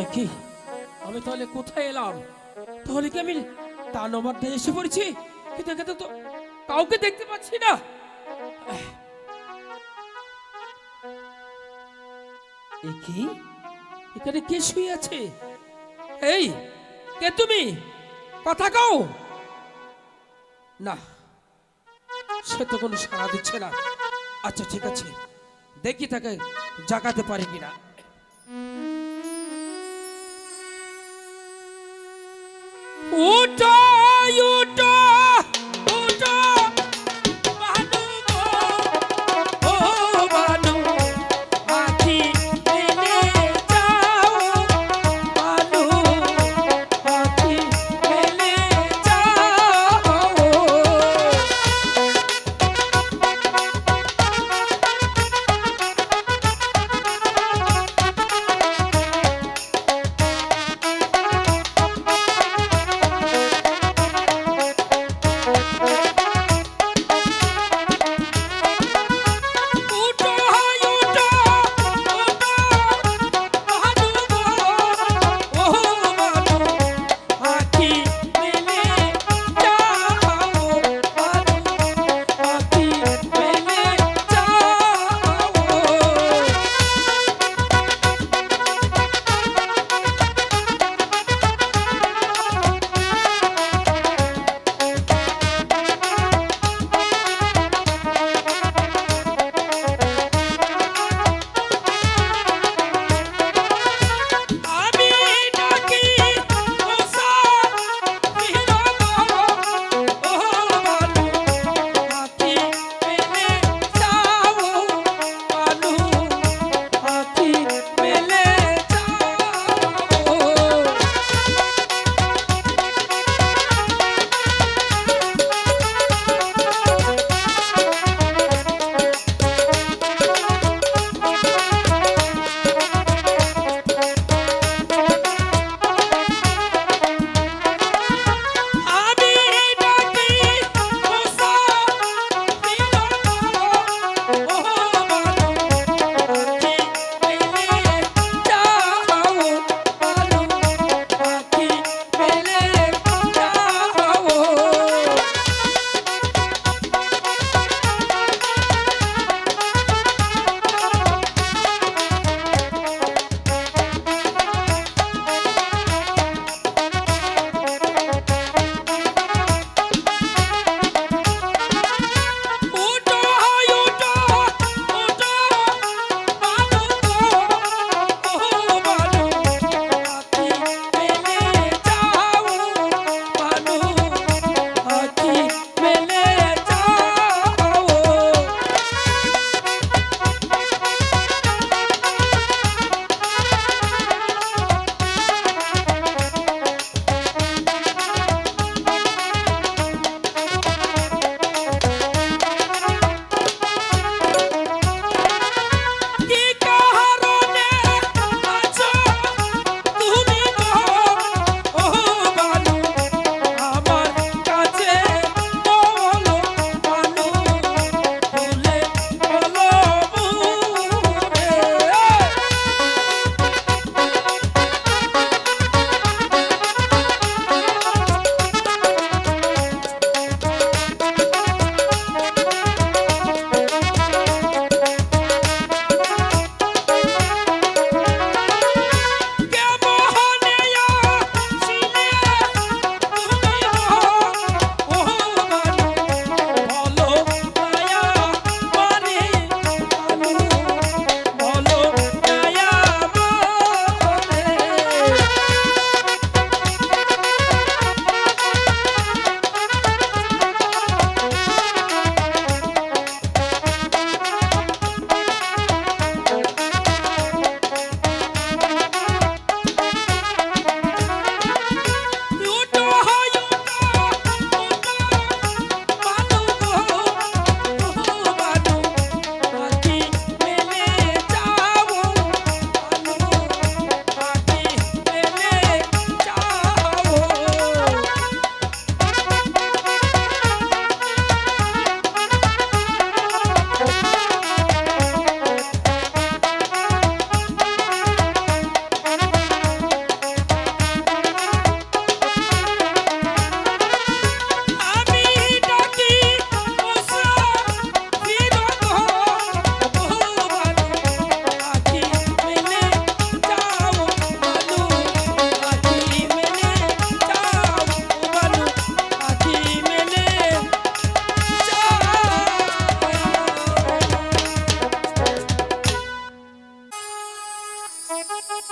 এ কি? আমি তাহলে কোথায় এলাম? তাহলে কি আমি দানব অধ্যায়ে এসে পড়েছি? কিন্তু এখানে তো কাউকে দেখতে পাচ্ছি না। এখানে কে শুয়ে আছে? এই, কে তুমি? কথা কও। না, সে তো কোনো সাড়া দিচ্ছে না। আচ্ছা ঠিক আছে। দেখি তাকে জাগাতে পারি কিনা।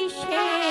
কিসে